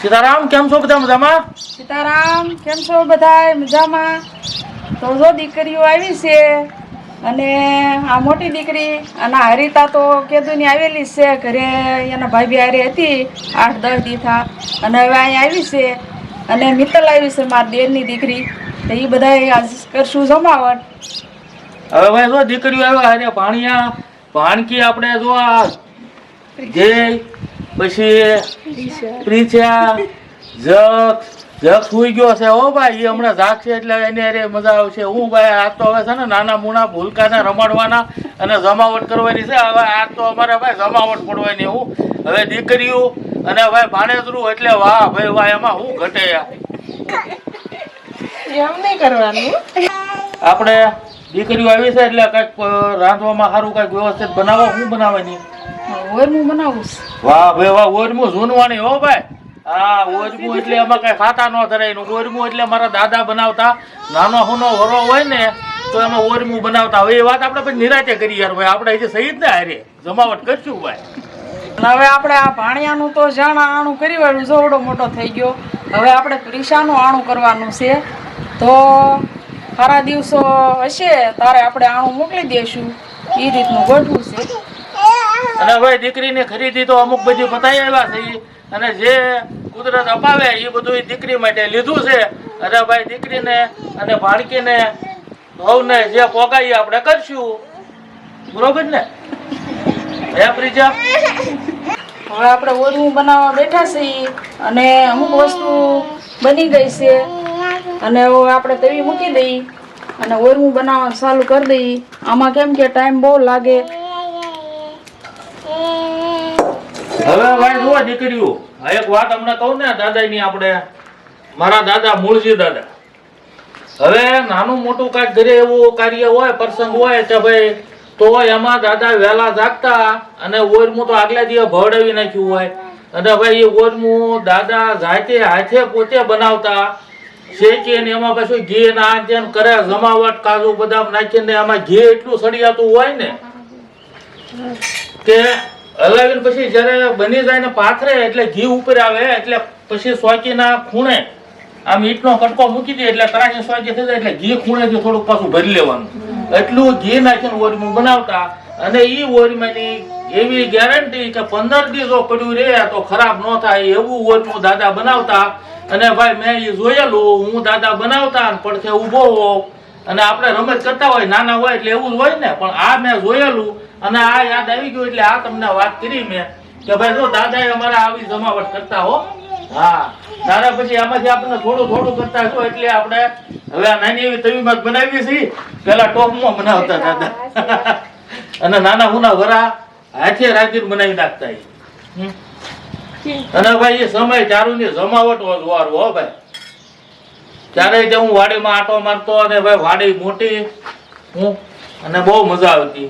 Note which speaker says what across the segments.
Speaker 1: સીતારામ કેમ છો બધા મજામાં?
Speaker 2: સીતારામ કેમ છો બધાય? મજામાં? તો જો દીકરીઓ આવી છે અને આ મોટી દીકરી અને હરિતા તો કેદુની આવેલી જ છે ઘરે એના ભાભી હારે હતી આઠ દસ દીથા અને હવે અહીંયા આવી છે અને મિત્તલ આવી છે મારી દેરની દીકરી. તો એ બધા આજ કરશું જમાવટ.
Speaker 1: હવે ભાઈ જો દીકરીઓ આવ્યા અરે ભાણિયા ભાણકી આપણે જો આ જય પછી પ્રીચા જગ જગ સુઈ ગયો છે. ઓ ભાઈ એ હમણાં જાગશે એટલે એને અરે મજા આવશે. હું ભાઈ આ તો હવે છે ને નાના મૂના ભૂલકાને રમાડવાના અને જમાવટ કરવાની છે. હવે આ તો અમારે ભાઈ જમાવટ પડવાની હું. હવે દીકરીઓ અને ભાઈ ભાણેજરું એટલે વાહ ભાઈ વાહ એમાં હું ઘટે
Speaker 2: એમ નહીં કરવાનું.
Speaker 1: આપણે દીકરીઓ આવી છે એટલે કંઈક રાંધવામાં સારું કંઈક વ્યવસ્થિત બનાવો. હું બનાવવાની?
Speaker 2: ઓરમું બનાવું
Speaker 1: વાહ ભાઈ વાહ ઓરમું જૂનવાણી હો ભાઈ. હા ઓરમું એટલે એમાં કઈ ખાતા ન ધરાયનું ઓરમું એટલે મારા દાદા બનાવતા. નાનો હુનો વરો હોય ને તો એમાં ઓરમું બનાવતા હવે એ વાત આપણે પછી નિરાતે કરી યાર ભાઈ. આપણે હજી સહિત ને હારે જમાવટ કરશું ભાઈ.
Speaker 2: હવે આપણે આ ભાણિયાનું તો જાણા આણું કરી વાળું જોવડો મોટો થઈ ગયો. હવે આપણે પ્રીશાનું આણું કરવાનું છે. તો સારા દિવસો હશે તારે આપણે આણું મોકલી દઈશું એ રીતનું ગોઠવું છે.
Speaker 1: અને હવે દીકરીની ખરીદી તો અમુક બધી બતાવી આવ્યા છે અને જે કુદરત અપાવે એ બધું દીકરી માટે લીધું છે. અને ભાઈ, દીકરીને અને ભાણકીને, વહુને જે પોગાઈ આપણે કરશું. બરોબર ને? હે પ્રીજા?
Speaker 2: હવે આપણે ઓરવું બનાવવા બેઠા છીએ અને અમુક વસ્તુ બની ગઈ છે. અને આપણે તવી મૂકી દઈ. અને ઓરવું બનાવવાનું ચાલુ કરી દઈ. આમાં કેમ કે ટાઈમ બહુ લાગે.
Speaker 1: હવે ભાઈ જુઓ દીકરીઓ એક વાત હમણાં કહું ને દાદાની આપણે. મારા દાદા મૂળજી દાદા. હવે નાનું મોટું કાંઈક ઘરે એવું કાર્ય હોય, પ્રસંગ હોય કે ભાઈ, તો એમાં દાદા વહેલા જાગતા અને ઓરમું તો આગલા દિવસે ભવડાવી નાખ્યું હોય. અને ભાઈ એ ઓરમું દાદા જાતે હાથે પોતે બનાવતા શેકીને એમાં પાછું ઘી ના તેન કરે, જમાવટ કાજુ બદામ નાખીને એમાં ઘી એટલું સળિયાતું હોય ને, કે હલાવીને પછી જ્યારે બની જાય પાથરે, એટલે ઘી ઉપર આવે, એટલે પછી સોકીના ખૂણે આમ ઈંટનો કટકો મૂકી દે, એટલે તરાશી સોકી થઈ જાય, એટલે ઘી ખૂણેથી થોડુંક પાછું ભરી લેવાનું. એટલું ઘી નાખીને ઓરમું બનાવતા, અને ઈ ઓરમાની એવી ગેરંટી કે પંદર દિવસો પડ્યું રહે તો ખરાબ ન થાય, એવું ઓરમું દાદા બનાવતા. અને ભાઈ, મેં એ જોયેલું, હું દાદા બનાવતા પડખે ઊભો હોઉં અને આપણે રમત કરતા હોય નાના હોય એટલે એવું જ હોય ને પણ આ મેં જોયેલું અને આ યાદ આવી ગયું એટલે આ તમને વાત કરી મેં કે ભાઈ જો દાદા અમારા આવી જમાવટ કરતા હો. હા તારા પછી આમાંથી આપણે થોડું થોડું કરતા છો એટલે આપણે હવે આ નાની એવી તવીમાં જ બનાવી છે પેલા ટોપમાં બનાવતા દાદા. અને નાના હુના વરા હાથે રાખીને બનાવી નાખતા. અને ભાઈ એ સમય ચારુની જમાવટ જોવાનું હો ભાઈ. ત્યારે તે હું વાડીમાં આટો મારતો અને ભાઈ વાડી મોટી હું અને બહુ મજા આવતી.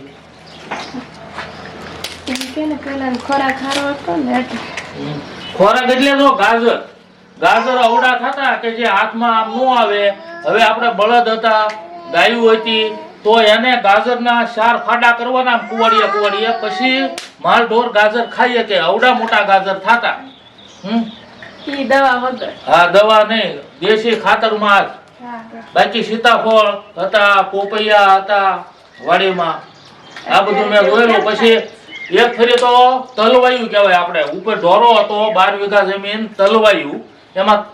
Speaker 3: ખોરાક એટલે.
Speaker 1: જો ગાજર. ગાજર અવડા થતા કે જે હાથમાં આમ નો આવે. હવે આપણે બળદ હતા ગાયું હતી તો એને ગાજરના ચાર ફાડા કરવાના કુવાડિયા કુવાડિયા પછી માલ ઢોર ગાજર ખાઈએ કે અવડા મોટા ગાજર થતા. હમ.
Speaker 3: ઈ દવા વગર.
Speaker 1: હા દવા નહીં. દેશી ખાતરમાં જ બાકી સીતાફળ હતા પોપૈયા હતા વાડીમાં. આ બધું મેં જોયેલું. પછી એક ફરી તો તલવાયું કહેવાય આપણે. ઉપર ઢોરો હતો બાર વીઘા જમીન તલવાયું. એમાં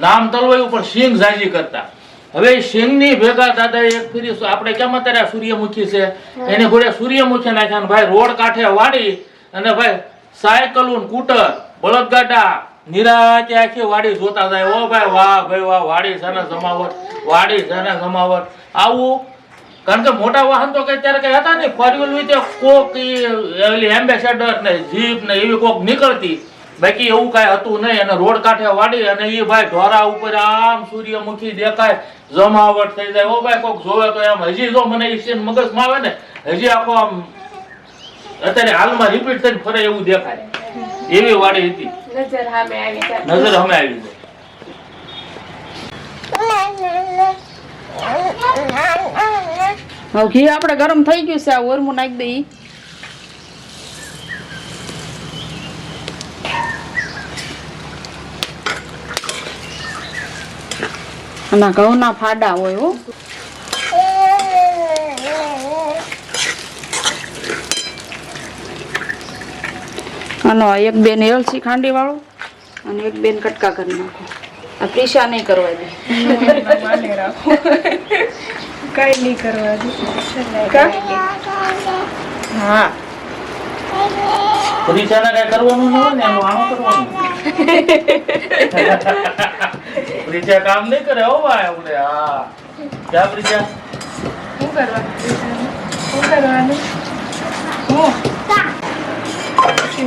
Speaker 1: નામ તલવાયું પણ સિંગ ઝાજી કરતા. હવે સિંગની ભેગા દાદા એક ફરી આપણે કેમ અત્યારે સૂર્યમુખી છે? એની ઘોડે સૂર્યમુખી નાખ્યા ભાઈ રોડ કાંઠે વાડી અને ભાઈ સાયકલું કૂટર બળદગાડા નિરાતે આખી વાડી જોતા જાય. ઓ ભાઈ વાહ ભાઈ વાહ, વાડી છે ને જમાવટ, વાડી છે ને જમાવટ. આવું, કારણ કે મોટા વાહન તો કઈ ત્યારે કઈ હતા નહીં ફોર વ્હીલ કોક એલી એમ્બેસેડર ને જીપ ને એવી કોક નીકળતી. બાકી એવું કાંઈ હતું નહીં. અને રોડ કાંઠે વાડી અને એ ભાઈ ઢોરા ઉપર આમ સૂર્યમુખી દેખાય, જમાવટ થઈ જાય. ઓ ભાઈ કોક જોવે તો એમ, હજી જો મને એ સીન મગજમાં આવે ને, હજી આખો આમ અત્યારે હાલમાં રિપીટ થઈને ફરે એવું દેખાય. એવી વાડી હતી.
Speaker 3: નજર સામે આવી જાય.
Speaker 2: ઘી આપણે ગરમ થઈ ગયું છે આ ઓરમું નાખી દઈ અને ઘઉંના ફાડા હોય હું. આનો એક બેન એલસી ખાંડી વાળો અને એક બેન કટકા કરી નાખો. આ પ્રીશા નહીં કરવા દે.
Speaker 3: કઈ નહીં કરવા દે.
Speaker 2: હા.
Speaker 1: પરીક્ષાને કઈ કરવાનું ન હોય ને એનું આનું કરવાનું. પરીક્ષા કામ નહીં કરે હો ભાઈ આપણે હા. ક્યાં પરીક્ષા
Speaker 3: શું કરવાનું શું કરવાનું? હું પછી મેં લેવાનું તો ખાલી નથી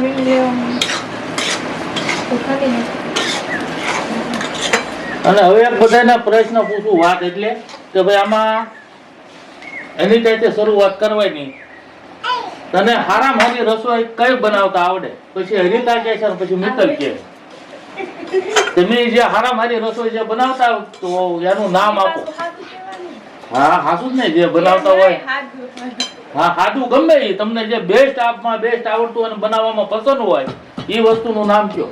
Speaker 1: અને હવે એક બધાના પ્રશ્ન પૂછું વાત એટલે કે ભાઈ આમાં એની રીતે શરૂઆત કરવાની તને હારા મારી રસોઈ કઈ બનાવતા આવડે? પછી હરિતા કે છે પછી મિત્તલ કે તમે જે હારા મારી રસોઈ જે બનાવતા તો એનું નામ આપો. હા હાસુ જ ને જે બનાવતા હોય. હા સાદું ગમે એ તમને જે બેસ્ટ આપમાં બેસ્ટ આવડતું અને બનાવવામાં પસંદ હોય એ વસ્તુનું નામ કયો?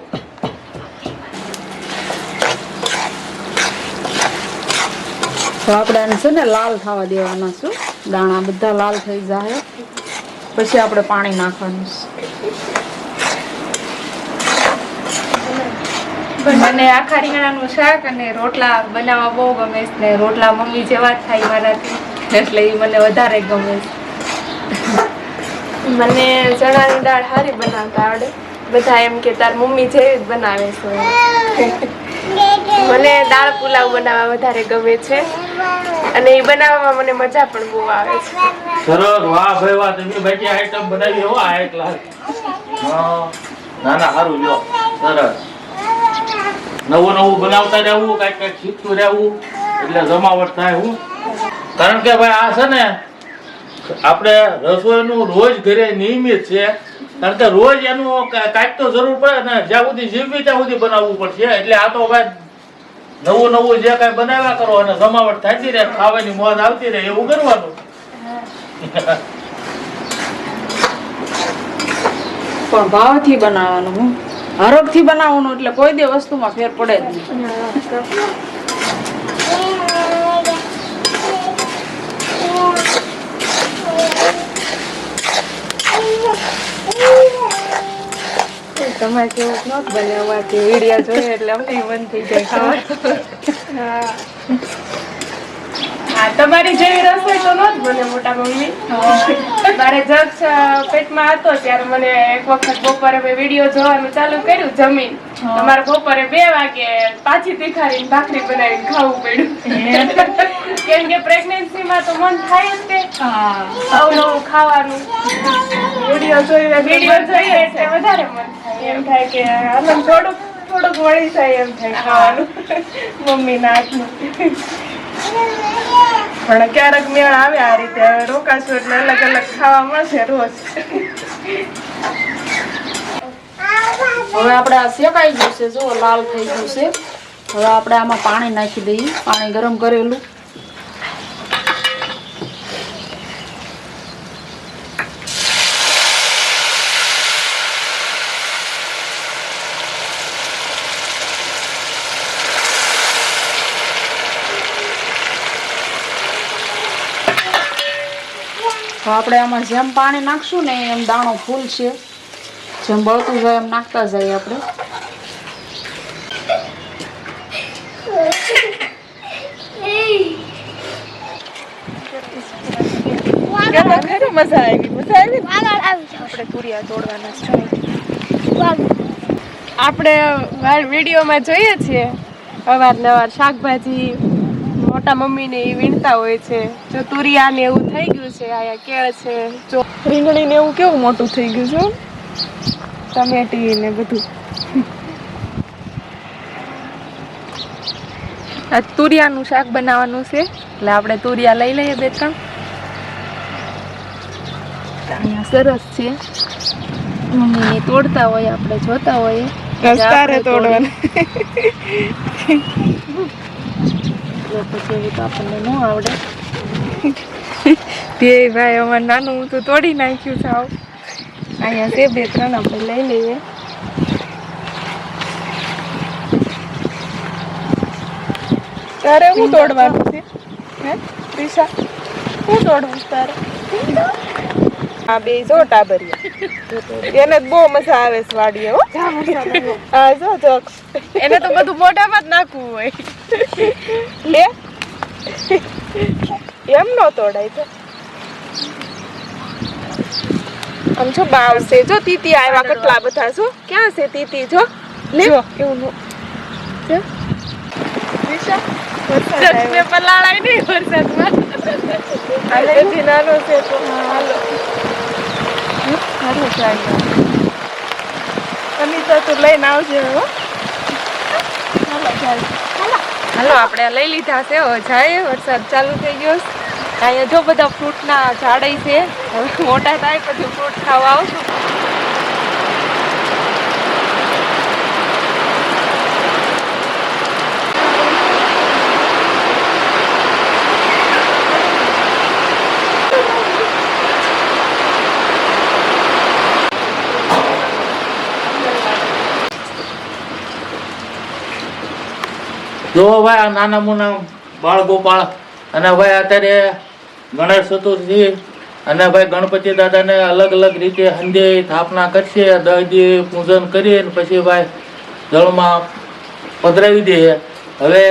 Speaker 2: તો આપણે એને છે ને લાલ થવા દેવાના છું. દાણા બધા લાલ થઈ જાય. પછી આપણે પાણી નાખવાનું છે.
Speaker 3: મને આખા રીંગણાનું શાક અને રોટલા બનાવવા બહુ ગમે છે ને રોટલા મમ્મી જેવા જ થાય મારાથી. એટલે એ મને વધારે ગમે છે. મને ચણાની દાળ સારી બનાવતા આવડે. બધા એમ કે તાર મમ્મી જેવી જ બનાવે છે. મને દાળ પુલાવ બનાવવા વધારે ગમે છે. અને એ બનાવવામાં મને મજા પણ બહુ આવે છે.
Speaker 1: સરસ, વાહ, ભાઈ, વાહ, તમે ભાઈ આઈટમ બનાવી હો, આ એક ના ના સારું લ્યો. સરસ. નવું નવું બનાવતા રહેવું, કંઈક કંઈક શીખતું રહેવું, એટલે જમાવટ થાય, હું. કારણ કે ભાઈ આ છે ને આપણે રસોઈનું રોજ ઘરે નિયમિત છે. કારણ કે રોજ એનું કા- કાંઈક તો જરૂર પડે ને જ્યાં સુધી જીવવી ત્યાં સુધી બનાવવું પડશે. એટલે આ તો ભાઈ નવું નવું જે કાંઈ બનાવ્યા કરો અને જમાવટ થતી રહે ખાવાની મોજ આવતી રહે એવું કરવાનું.
Speaker 2: પણ ભાવથી બનાવવાનું હું હરખથી બનાવવાનું એટલે કોઈ દે વસ્તુમાં ફેર પડે જ નહીં.
Speaker 3: તમારે જેવું ન બને અમારથી વીડિયો જોઈએ એટલે અમને મન થઈ જાય ખાવા તમારી જેવી રસોઈ તો નહોત બને મોટા મમ્મી. મારે જગ પેટમાં હતો ત્યારે મને એક વખત બપોરે મેં વીડિયો જોવાનું ચાલુ કર્યું જમીન. તમારે બપોરે બે વાગે પાછી તીખારીને ભાખરી બનાવીને ખાવું પડ્યું. કેમ કે પ્રેગ્નન્સીમાં તો મન થાય જ તે. નવું ખાવાનું. વીડિયો જોઈએ વીડિયો જોઈએ એટલે વધારે મન થાય. એમ થાય કે આનંદ થોડુંક થોડુંક મળી જાય એમ થાય ખાવાનું. મમ્મીના હાથનું પણ ક્યારેક મેળ આવે આ રીતે. રોકાશું એટલે અલગ અલગ ખાવા મળશે રોજ.
Speaker 2: હવે આપણે આ શેકાઈ ગયું છે જો લાલ થઈ ગયું છે. હવે આપણે આમાં પાણી નાખી દઈએ. પાણી ગરમ કરેલું. તો આપણે આમાં જેમ પાણી નાખશું ને એમ દાણો ફૂલ છે. જેમ બળતું જાય એમ નાખતા જઈએ આપણે.
Speaker 3: મજા આવી મજા આવી આપણે તુરિયા તોડવાના છે આપણે વિડીયોમાં જોઈએ છીએ. અવારનવાર શાકભાજી મોટા મમ્મીને એ વીણતા હોય છે. જો તુરિયા ને એવું થઈ ગયું છે આયા કેળ છે. જો રીંગણી ને એવું કેવું મોટું થઈ ગયું છે ટમેટી ને બધું. આ તુરિયાનું શાક બનાવવાનું છે. એટલે આપણે તુરિયા લઈ લઈએ બે ત્રણ. અહીંયા સરસ છે. મમ્મીને તોડતા હોય આપણે જોતા હોઈએ
Speaker 2: રસ્તારે તોડવાના.
Speaker 3: એટલે પછી એવું તો આપણને ન આવડે બે ભાઈ અમારે નાનું હું તો તોડી નાખ્યું છે આવ. અહીંયા છે બે ત્રણ આપણે લઈ લઈએ. તારે હું તોડવાનું છે? હે? દિશા શું તોડવું તારે? આ બે જો ટાબરિયા. એને બહુ મજા આવે છે વાડીએ હો. હા જો જો. એને તો બધું મોઢામાં જ નાખવું હોય. લે. એમ નો તોડાય છે આમ જો બાવ છે. જો તીતી આવ્યા કેટલા બધા. છો ક્યાં છે તીતી? જો લે. એવું નો. જો. દિશા વરસાદ પલાળાય નહીં વરસાદમાં. હજી નાનો છે તો. હાલો.
Speaker 2: સારું ચાલ્યું
Speaker 3: અનિતા તું લઈને આવજે હો. હાલો આપણે લઈ લીધા છે જાય વરસાદ ચાલુ થઈ ગયો. અહીંયા જો બધા ફ્રૂટના ઝાડઈ છે, મોટા થાય પછી ફ્રૂટ ખાવા આવશું
Speaker 1: જો ભાઈ આ નાના મોના બાળ ગોપાળ અને ભાઈ અત્યારે ગણેશ ચતુર્થી, અને ભાઈ ગણપતિ દાદાને અલગ અલગ રીતે હંદે સ્થાપના કરશે દસ દી પૂજન કરી અને પછી ભાઈ જળમાં પધરાવી દે. હવે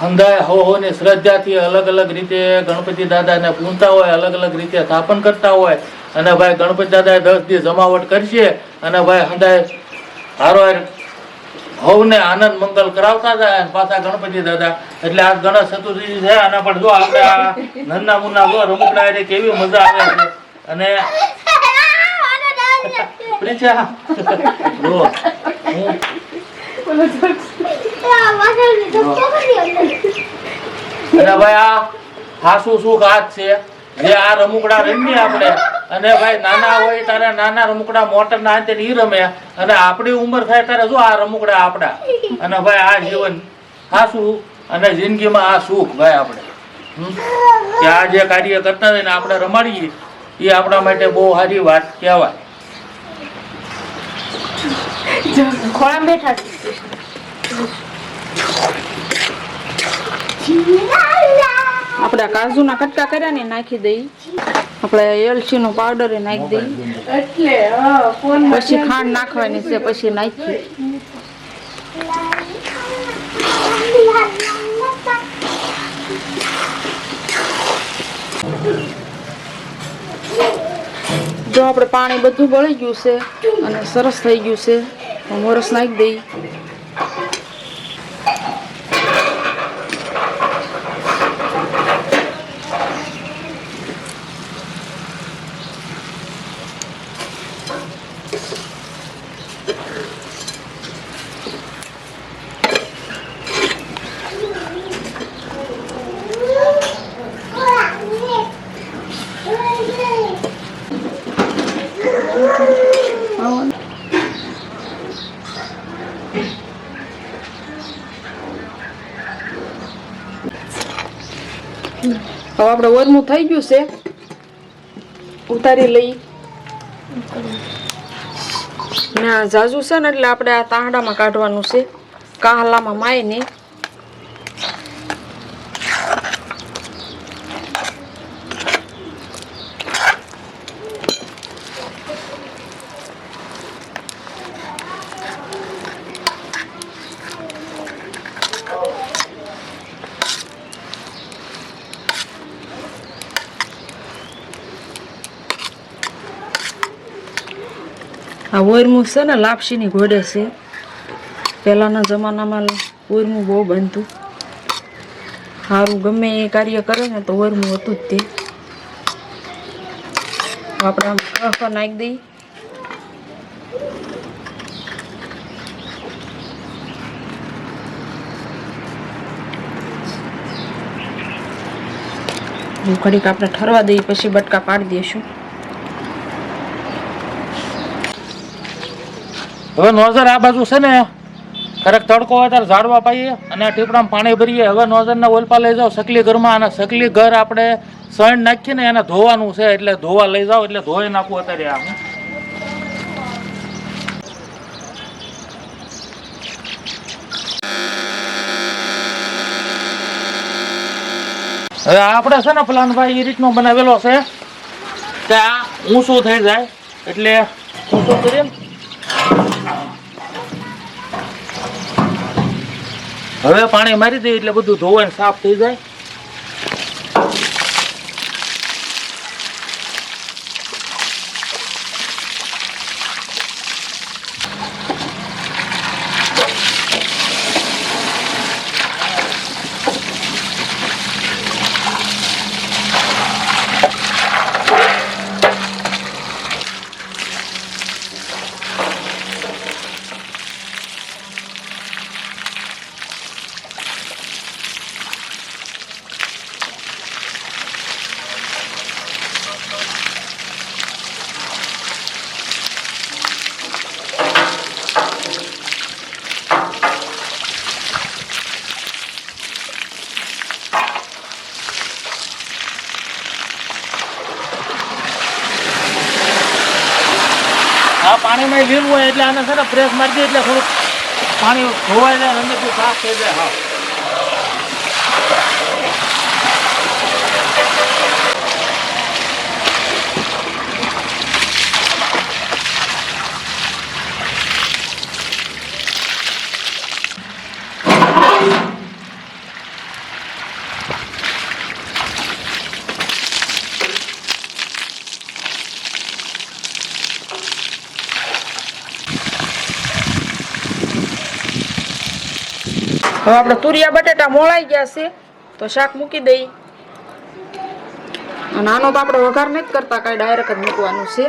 Speaker 1: હંધાય હો હોની શ્રદ્ધાથી અલગ અલગ રીતે ગણપતિ દાદાને પૂજતા હોય, અલગ અલગ રીતે સ્થાપન કરતા હોય, અને ભાઈ ગણપતિ દાદાએ દસ દી જમાવટ કરશે, અને ભાઈ હંધાય હારો હવને આનંદ મંગલ કરાવતા હતા અને પાછા ગણપતિ દાદા. એટલે આ ગણેશ ચતુર્થી છે આના પર જો આપણે આ નન્ના મુન્ના જો રમકડા એટલે કેવી મજા આવે છે. અને પ્રિચા જો હું અને ભાઈ આ હાસુ સુખ હાથ છે. જે આ રમકડા રમીએ આપણે. અને ભાઈ નાના હોય ત્યારે નાના રમકડા મોટર ના તે ઈ રમે. અને આપણી ઉંમર થાય ત્યારે જો આ રમકડા આપડા અને ભાઈ આ જીવન હાસુ અને જિંદગીમાં આ સુખ ભાઈ આપણે. હમ? કે આ જે કાર્ય કરતા હોય ને આપણે રમાડીએ એ આપણા માટે બહુ સારી વાત કહેવાય.
Speaker 3: ખોળામાં બેઠા
Speaker 2: આપણે કાજુના કટકા કર્યા ને નાખી દઈ. આપણે એલચીનો પાવડર નાખી દઈ.
Speaker 3: એટલે
Speaker 2: પછી ખાંડ નાખવાની છે પછી નાખી. જો આપણે પાણી બધું બળી ગયું છે અને સરસ થઈ ગયું છે મોરસ નાખી દઈ. હવે થઈ ગયું છે ઉતારી લઈ ના જાજુ છે ને એટલે આપણે આ તાંડામાં કાઢવાનું છે કાહલામાં માય ને છે ને લાપસીની ઘોડે છે. પહેલાંના જમાનામાં ઓરમું બહુ બનતું. સારું ગમે એ કાર્ય કરે ને તો ઓરમું હતું જ તે. આપણે આમ આખો નાખી દઈ ઘડીક આપણે ઠરવા દઈએ, પછી બટકા પાડી દઈશું.
Speaker 1: હવે નોઝર આ બાજુ છે ને, ખરેખ તડકો હોય ત્યારે ઝાડવા પાઈએ અને આ ટીપડામાં પાણી ભરીએ. હવે નોઝરના ઓલપા લઈ જાઓ સકલી ઘરમાં અને સકલી ઘર આપણે સણ નાખીએ ને એને ધોવાનું છે, એટલે ધોવા લઈ જાઓ, એટલે ધોઈ નાખવું અત્યારે આ. હવે આપણે છે ને પ્લાન ભાઈ એ રીતનો બનાવેલો છે કે આ ઊંચું થઈ જાય, એટલે ઊંચું કરીને હવે પાણી મારી દઈએ એટલે બધું ધોવાઈને સાફ થઈ જાય આ પાણીમાં લીલું હોય એટલે આને છે ને પ્રેસ મારી દે એટલે થોડુંક પાણી ધોવાઈ જાય અંદર સાફ થઈ જાય, હા.
Speaker 2: હવે આપણે તુરિયા બટેટા મોળાઈ ગયા છે, તો શાક મૂકી દઈ. અને આનો તો આપણે વઘાર નથી કરતા, કાંઈ ડાયરેક્ટ મૂકવાનું છે.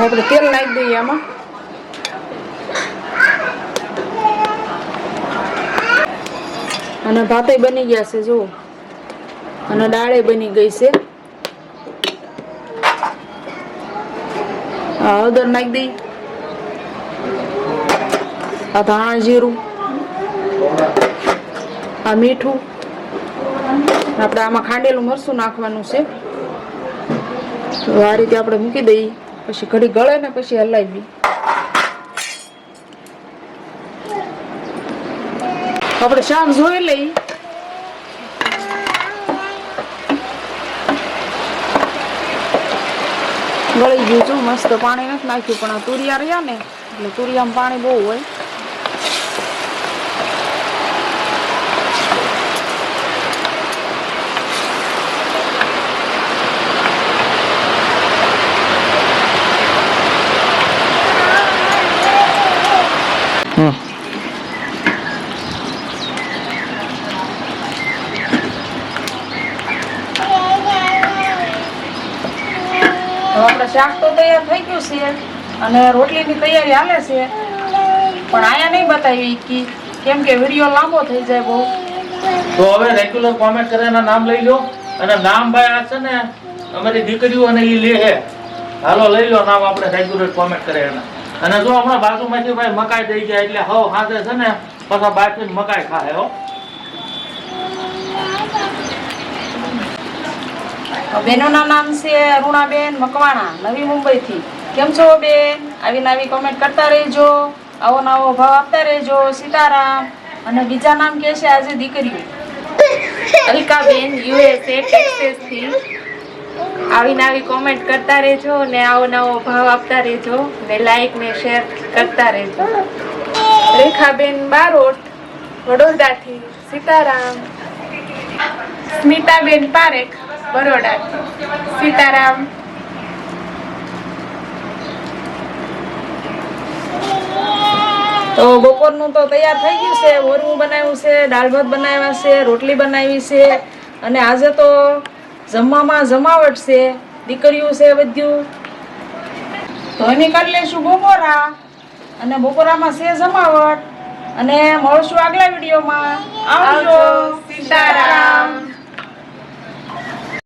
Speaker 2: આપણે તેલ નાખી દઈએ આમાં અને ભાતે બની ગયા છે જુઓ અને દાળે બની ગઈ છે હળદર નાખી દઈ આ ધાણા જીરું આ મીઠું આપણે આમાં ખાંડેલું મરચું નાખવાનું છે આ રીતે આપણે મૂકી દઈએ પછી ઘડી ગળે ને પછી હલાવી આપણે શાક જોઈ લઈ. ગળી ગયું છું, મસ્ત પાણી નથી નાખ્યું, પણ આ તુરિયા રહ્યા ને, એટલે તુરિયામાં પાણી બહુ હોય
Speaker 1: હમ
Speaker 2: હવે આપણે શાક તો તૈયાર થઈ ગયું છે અને રોટલીની તૈયારી હાલે છે. પણ આયા નહીં બતાવી કે. કેમ કે વીડિયો લાંબો થઈ જાય બહુ.
Speaker 1: તો હવે રેગ્યુલર કોમેન્ટ કરે એના નામ લઈ લો. અને નામ ભાઈ આ છે ને અમારી દીકરીઓ અને એ લે હે. હાલો લઈ લો નામ આપણે રેગ્યુલર કોમેન્ટ કરે એના અને જો હમણાં બાજુમાંથી ભાઈ મકાઈ દઈ ગયા એટલે હવ હાથે છે ને પાછા બાફીને મકાઈ ખાય હો.
Speaker 2: બેનોના નામ છે અરુણાબેન મકવાણા નવી મુંબઈથી. કેમ છો બેન આવી નવી કોમેન્ટ કરતા રહેજો. આવો નવો ભાવ આપતા રહેજો, સીતારામ. અને બીજા નામ કે છે આજે દીકરીઓ?
Speaker 3: અલકાબેન યુએસએ ટેક્સેસથી આવી કોમેન્ટ કરતા રહેજો ને આવો નવો ભાવ આપતા રહેજો ને લાઈક ને શેર કરતા રહેજો. રેખાબેન બારોટ, વડોદરાથી. સીતારામ. સ્મિતાબેન પારેખ, બરોડા સીતારામ.
Speaker 2: તો બપોરનું તો તૈયાર થઈ ગયું છે. ઓરવું બનાવ્યું છે, દાળ ભાત બનાવ્યા છે, રોટલી બનાવી છે. અને આજે તો જમવામાં જમાવટ છે. દીકરીઓ છે બધું. તો કરી લઈશું બપોરા. અને બપોરામાં છે જમાવટ. અને મળશું આગલા વિડીયોમાં. આવજો.
Speaker 3: સીતારામ.